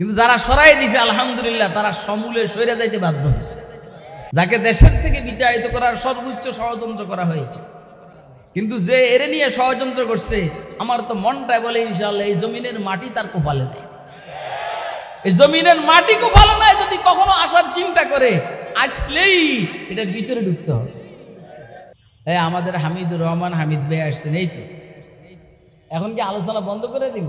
কিন্তু যারা সরাই দিছে, আলহামদুলিল্লাহ, তারা সমূলে সরে যাইতে বাধ্য হয়েছে। যাকে দেশের থেকে বিতাড়িত করার সর্বোচ্চ ষড়যন্ত্র করা হয়েছে। কিন্তু যে এরে নিয়ে ষড়যন্ত্র করছে, আমার তো মনটায় বলে ইনশাল্লাহ এই জমিনের মাটি তার কোপালে নেই। এই জমিনের মাটি কোপালে নাই যদি কখনো আসার চিন্তা করে, আসলেই এটার ভিতরে ঢুকতে হবে। এই আমাদের হামিদুর রহমান, হামিদ ভাই আসছেন, এই তো। এখন কি আলোচনা বন্ধ করে দিব?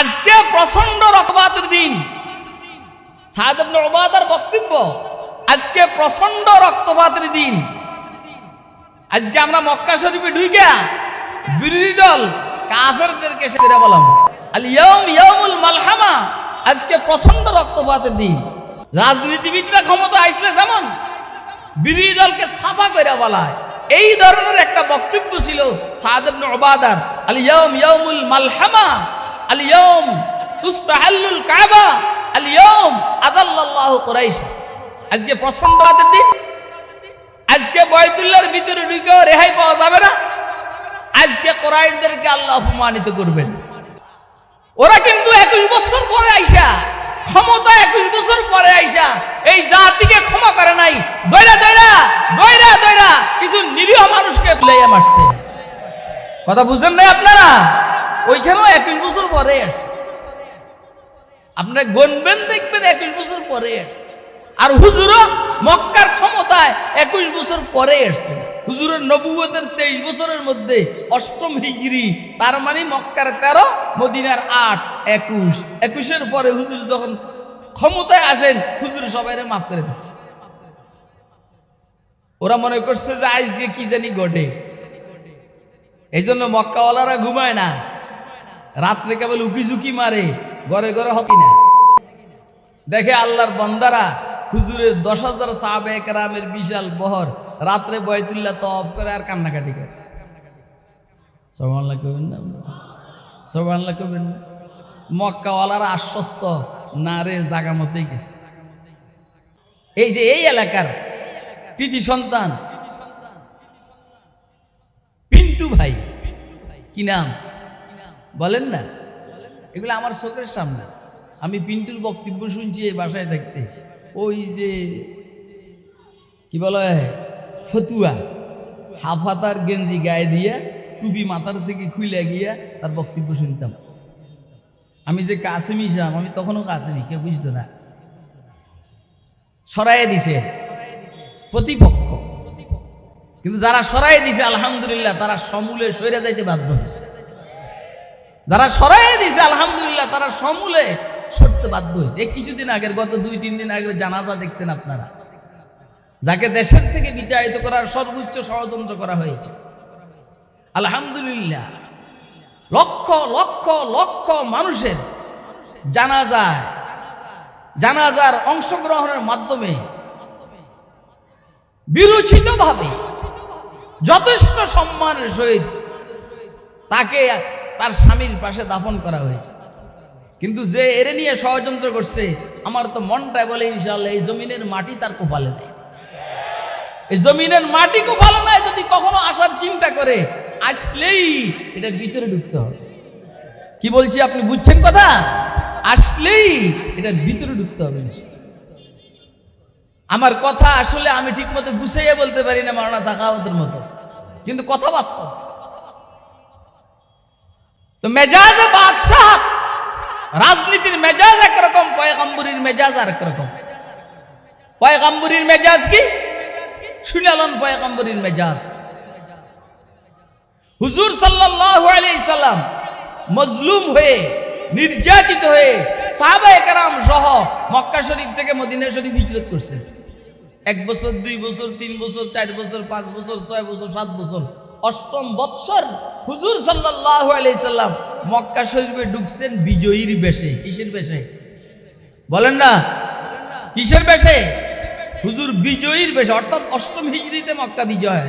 আজকে প্রচণ্ড রক্তপাতের দিন। ইবনে উবাদার বক্তব্য, আজকে প্রচণ্ড রক্তপাতের দিন। আজকে আমরা মক্কা শরীফে ঢুইকা বিরোধী দল কাফেরদেরকে সেটা বললাম, আল ইয়াউম ইয়াউমুল আজকে প্রচণ্ড রক্তপাতের দিন। রাজনীতিবিদরা ক্ষমতা আসলে যেমন, বিরোধী দলকে সাফা করে বলা এই ধরনের একটা বক্তব্য ছিল ইবনে উবাদার, আল ইয়াউম ইয়াউমুল মালহামা। আল ইয়াউম তুস্তাহাল্লুল কাবা আল ইয়াউম আদাল্লাল্লাহু কুরাইশ আজকে রাতের দিন। আজকে বয়তুল্লাহর ভিতরে ঢুকেও রেহাই পাওয়া যাবে না। আজকে কোরআনদেরকে আল্লাহ অপমানিত করবেন। ওরা কিন্তু একুশ বছর পরে আইসা, ক্ষমতা একুশ বছর পরে আইসা, এই জাতিকে ক্ষমা করে নাই। দৈরা দৈরা দৈরা দৈরা, কিছু নিরীহ মানুষকে লইয়া মারছে। কথা বুঝেন নাই আপনারা? একুশ বছর পরে আসছে। আপনারা গনবেন দেখবেন একুশ বছর পরে আসছে। আর হুজুরও মক্কার ক্ষমতায় একুশ বছর পরে আসছে। হুজুরের নবুয়তের তেইশ বছরের মধ্যে অষ্টম হিজরি, তার মানে মক্কার তেরো, মদিনার আট, একুশ। একুশের পরে হুজুর যখন ক্ষমতায় আসেন, হুজুর সবাই মাফ করে দিচ্ছে ওরা মনে করছে যে আজকে কি জানি ঘটে। এই জন্য মক্কাওয়ালারা ঘুমায় না। রাত্রে কেবল উকি ঝুঁকি মারে, ঘরে ঘরে হকি না দেখে আল্লাহর বন্দারা হুজুরের দশ হাজার সাহাবে একরামের বিশাল বহর, রাত্রে বয়তুল্লাহ তপ করে আর কান্নাকাটি করে। সবাল্লাহ কবেন না মক্কাওয়ালারা আশ্বস্ত, না রে, জাগা মতেই গেছে। এই যে এই এলাকার কৃতি সন্তান। পিন্টু ভাই, কি নাম? বলেন না? এগুলো আমার চোখের সামনে। আমি পিন্টুর বক্তব্য শুনছি এই বাসায় থাকতে ওই যে, কি বলা? ফতুয়া। হাফাতার গেঞ্জি গায়ে দিয়া, টুপি মাথার থেকে খুলে গিয়া তার বক্তব্য শুনতাম। আমি যে কাসেমি সাম আমি তখনও কাসেমি, কেউ বুঝতো না। সরাইয়ে দিছে। প্রতিপক্ষ। কিন্তু যারা সরাই দিছে, আলহামদুলিল্লাহ, তারা সমূলে সরে যাইতে বাধ্য হয়েছে যারা সরাই দিছে, আলহামদুলিল্লাহ, তারা সমূলে সরতে বাধ্য হয়েছে। এই কিছুদিন আগের, গত দুই, তিন দিন আগের জানাজা দেখছেন আপনারা? যাকে দেশের থেকে বিতাড়িত করার সর্বোচ্চ ষড়যন্ত্র করা হয়েছে। আলহামদুলিল্লাহ, লক্ষ লক্ষ লক্ষ মানুষের জানাজায়, জানাজার অংশগ্রহণের মাধ্যমে বিরোচিতভাবে যথেষ্ট সম্মানের সহিত তাকে তার স্বামীর পাশে দাফন করা হয়েছে। কিন্তু যে এরে নিয়ে ষড়যন্ত্র করছে, আমার তো মনটায় বলে ইনশাল্লাহ এই জমিনের মাটি তার কোপালে নেই। এই জমিনের মাটি কোপালে নাই যদি কখনো আসার চিন্তা করে, আসলেই এটার ভিতরে ঢুকতে হবে। কি বলছি আপনি বুঝছেন কথা? আসলেই এটার ভিতরে ঢুকতে হবে আমার কথা আসলে আমি ঠিক মতো গুছাইয়া বলতে পারি না মারানা সাখাওয়াতের মতো। কিন্তু কথা বাস্তব। তো মেজাজে বাদশাহ। রাজনীতির মেজাজ একরকম পয়গম্বরীর মেজাজ আর একরকম পয়গম্বরীর মেজাজ কি? শুনালন পয়গম্বরীর মেজাজ। হুজুর সাল্লাল্লাহু আলাইহি সাল্লাম মজলুম হয়ে, নির্যাতিত হয়ে সাহাবায়ে কেরাম সহ মক্কা শরীফ থেকে মদিনা শরীফ হিজরত করছেন। এক বছর, দুই বছর, তিন বছর, চার বছর, পাঁচ বছর, ছয় বছর, সাত বছর। অষ্টম বৎসর হুজুর সাল্লাল্লাহু আলাইসাল্লাম মক্কা শরীফে ঢুকছেন বিজয়ীর বেশে। কিসের বেশে? বলেন না। কিসের বেশে? হুজুর বিজয়ীর বেশে, অর্থাৎ অষ্টম হিজড়িতে মক্কা বিজয়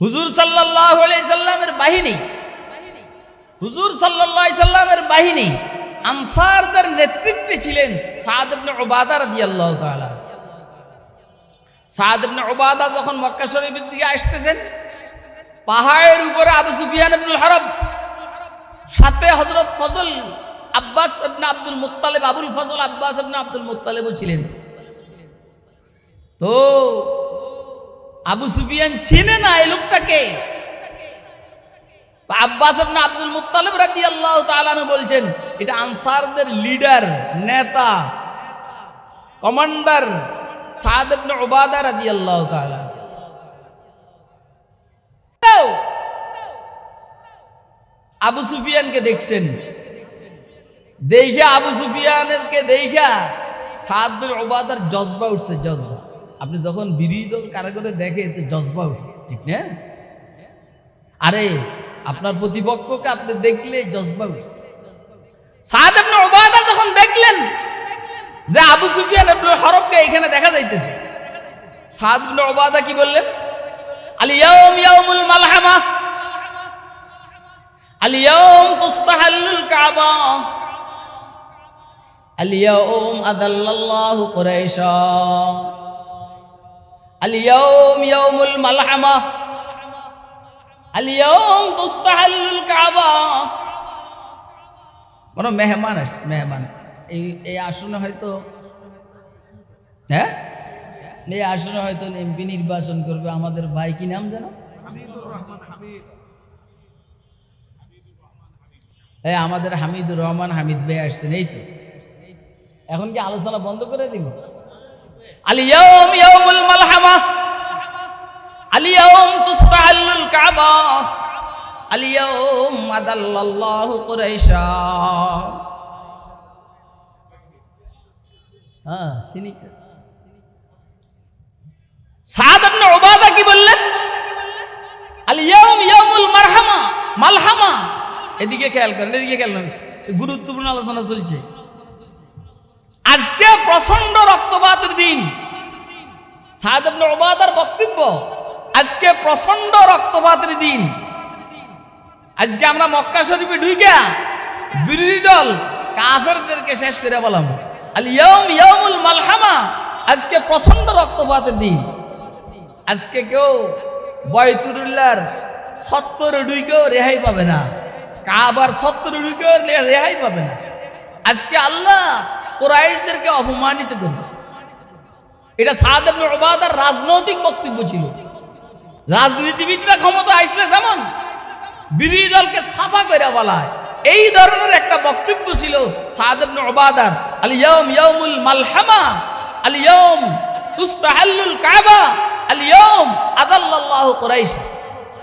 হুজুর সাল্লাহ সাল্লামের বাহিনী, হুজুর সাল্লাহ বাহিনী আনসারদের নেতৃত্বে ছিলেন সাদ ইবনে উবাদা রাদিয়াল্লাহু তাআলা। সাদ ইবনে উবাদা যখন মক্কা শরীফের দিকে আসতেছেন, পাহাড়ের উপরে আবু সুফিয়ান ইবনুল হারব সাথে হযরত Fazl Abbas ibn Abdul Muttalib, Abul Fazl Abbas ibn Abdul মুত্তালিবও ছিলেন। তো আবু সুফিয়ান চিনে না এই লোকটাকে? আব্বাস ইবনে আব্দুল রাদিয়াল্লাহু তাআলা আনহু বলছেন, এটা আনসারদের লিডার নেতা কমান্ডার সাদ আবু সুফিয়ানকে দেখছেন। দেখা আবু সুফিয়ানেরকে দেখা সাদ বিন ওবাদার জজবা উঠছে, জজবা। আপনি যখন বিরোধী কারাগারে দেখে তো জজবা উঠে, ঠিক না? আরে, আপনার প্রতিপক্ষকে আপনি দেখলে জজবা উঠে। সাদ ইবনে ওবাদা যখন দেখলেন যে আবু সুফিয়ান ইবনুল হরফকে এখানে দেখা যাইতেছে। সাদ ইবনে উবাদা কি বললেন? আল ইয়াউম ইয়াউমুল মালহামা। আল ইয়াউম তুস্তাহাল্লুল কাবা। আল ইয়াউম আদাল্লাল্লাহু কুরাইশা। আল ইয়াউম ইয়াউমুল মালহামা। আল ইয়াউম তুস্তাহাল্লুল কাবা। বড় মেহমান আসছে, মেহমান। এই এই আসনে হয়তো হ্যাঁ? এই আসনে হয়তো এমপি নির্বাচন করবে, আমাদের ভাই কি নাম জানো হ্যাঁ আমাদের হামিদুর রহমান হামিদ ভাই আসছেন, এই তো। এখন কি আলোচনা বন্ধ করে দিব? আলিয়াউম ইয়াউমুল হ্যাঁ চিনি কি বললেন মারহামা মালহামা এদিকে খেয়াল এদিকে খেয়াল গুরুত্বপূর্ণ আলোচনা চলছে আজকে প্রচণ্ড রক্তপাতের দিন সাদ বক্তব্য আজকে প্রচণ্ড রক্তপাতের দিন আজকে আমরা মক্কা শরীফে ঢুইকা বিরোধী দল কাফেরদেরকে শেষ করে আল ইয়াউমুল মালহামা। আজকে প্রচণ্ড রক্তপাতের দিন। আজকে কেউ বয়তুরুল্লাহর সত্তর ঢুইকেও রেহাই পাবে না। কাবার সত্তর ঢুকেও রেহাই পাবে না। আজকে আল্লাহ কোরআশদেরকে অপমানিত করবে এটা সাদ ওবাদার রাজনৈতিক বক্তব্য ছিল। রাজনীতিবিদরা ক্ষমতা আসলে যেমন বিরোধী দলকে সাফা করে বলায় এই ধরনের একটা বক্তব্য ছিল সাদ ওবাদার আল ইয়াউম ইয়াউমুল মালহামা আল ইয়াউম তুস্তাহাল্লুল কাবা আল ইয়াউম আদাল্লাল্লাহু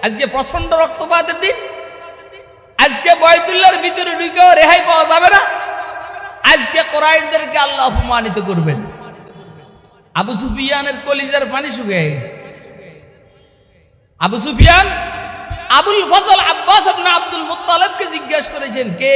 আজকে প্রচণ্ড রক্তপাতের দিন। আজকে বয়তুল্লার ভিতরে ঢুকেও রেহাই পাওয়া যাবে না। আজকে কোরআনদেরকে আল্লাহ অপমানিত করবেন। আবু সুফিয়ানের কলিজার পানি শুকিয়ে গেছে। আবু সুফিয়ান আবুল ফজল আব্বাস আপনি আব্দুল মুত্তালেবকে জিজ্ঞেস করেছেন, কে?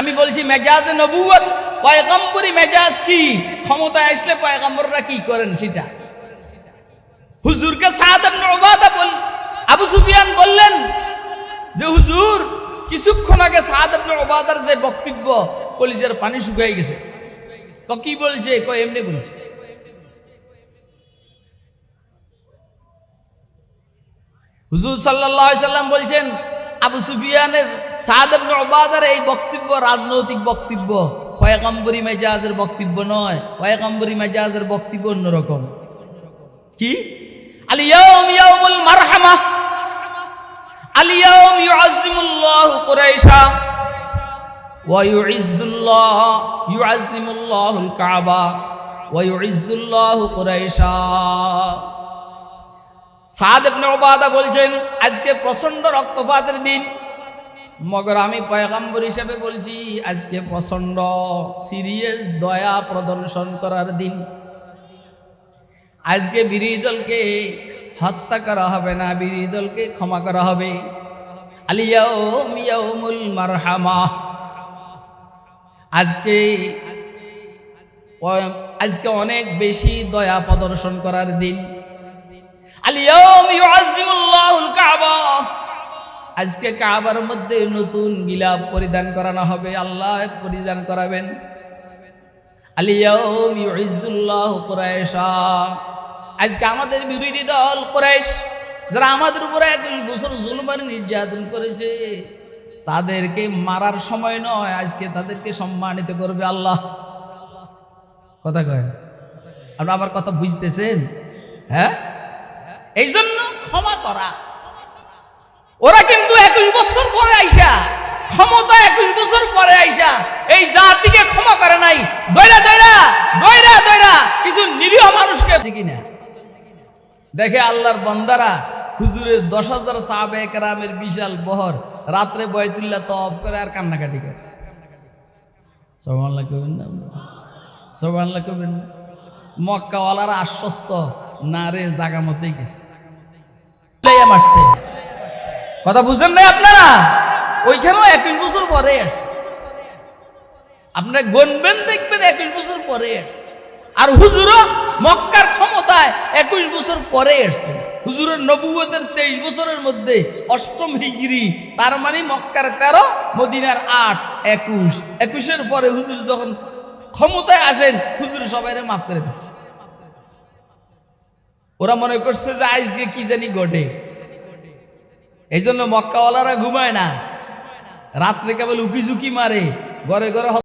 আমি বলছি, মেজাজে নবুয়ত পয়গম্বরি মেজাজ কি? ক্ষমতা আসলে পয়গম্বররা কি করেন সেটা? হুজুরকে সাদ বল আবু সুফিয়ান বললেন যে, হুজুর, কিছুক্ষণ আগে সাদ উবাদার যে বক্তব্য, কলিজার পানি শুকিয়ে গেছে। ক, কি বলছে? ক, এমনি বলছে। হুজুর আলাইহি সাল্লাম বলছেন আবু সুফিয়ানের সাহাদ ওবাদার এই বক্তব্য রাজনৈতিক বক্তব্য। কয়েকাম্বরী মেজাজের বক্তব্য নয় কয়েকাম্বরী মেজাজের বক্তব্য অন্যরকম। কি? আলিয়াউম ইয়াউমুল মারহামা। আলিয়াউম ইউআযিমুল্লাহু কুরাইশা। ওয়া ইউইজ্জুল্লাহ ইউআযিমুল্লাহুল কাবা। ওয়া ইউইজ্জুল্লাহু কুরাইশা। সাহাদা বলছেন, আজকে প্রচণ্ড রক্তপাতের দিন। মগর আমি পয়গাম্বর হিসেবে বলছি, আজকে প্রচণ্ড সিরিয়াস দয়া প্রদর্শন করার দিন। আজকে বিরোধী দলকে হত্যা করা হবে না, বিরোধী দলকে ক্ষমা করা হবে। আলিয়াউমুল মারহামা। আজকে আজকে অনেক বেশি দয়া প্রদর্শন করার দিন। আজকে কাবার মধ্যে নতুন গিলাপ পরিধান করানো হবে, আল্লাহ পরিধান করাবেন। আজকে আমাদের বিরোধী দল কুরাইশ, যারা আমাদের উপরে একুশ বছর জুলুমার নির্যাতন করেছে, তাদেরকে মারার সময় নয়, আজকে তাদেরকে সম্মানিত করবে আল্লাহ। কথা কয়? আপনারা আমার কথা বুঝতেছেন? হ্যাঁ? এই জন্য ক্ষমা করা। ওরা কিন্তু একুশ বছর পরে আইসা, ক্ষমতা একুশ বছর পরে আইসা, এই জাতিকে ক্ষমা করে নাই। দৈরা দৈরা দৈরা দৈরা, কিছু নিরীহ মানুষকে কিনা? দেখে আল্লাহর বন্দারা হুজুরের দশ হাজার সাহাবে কেরামের বিশাল বহর, রাত্রে বয়তুল্লাহ তপ করে আর কান্নাকাটি করে। সবাল্লাহ করবেন না সবাল্লাহ করবেন না? মক্কাওয়ালারা আশ্বস্ত, না রে, জাগা মতেই গেছে। মারছে। কথা বুঝলেন না আপনারা? ওইখানেও একুশ বছর পরে আসছে। আপনারা গনবেন দেখবেন একুশ বছর পরে আসছে। আর হুজুরও মক্কার ক্ষমতায় একুশ বছর পরে আসছে। হুজুরের নবুয়তের তেইশ বছরের মধ্যে অষ্টম হিজরি, তার মানে মক্কার তেরো, মদিনার আট, একুশ। একুশের পরে হুজুর যখন ক্ষমতায় আসেন, হুজুর সবাই মাফ করে দিচ্ছে ওরা মনে করছে যে আজকে কি জানি ঘটে। এই জন্য মক্কাওয়ালারা ঘুমায় না। রাত্রে কেবল উকি ঝুঁকি মারে, ঘরে ঘরে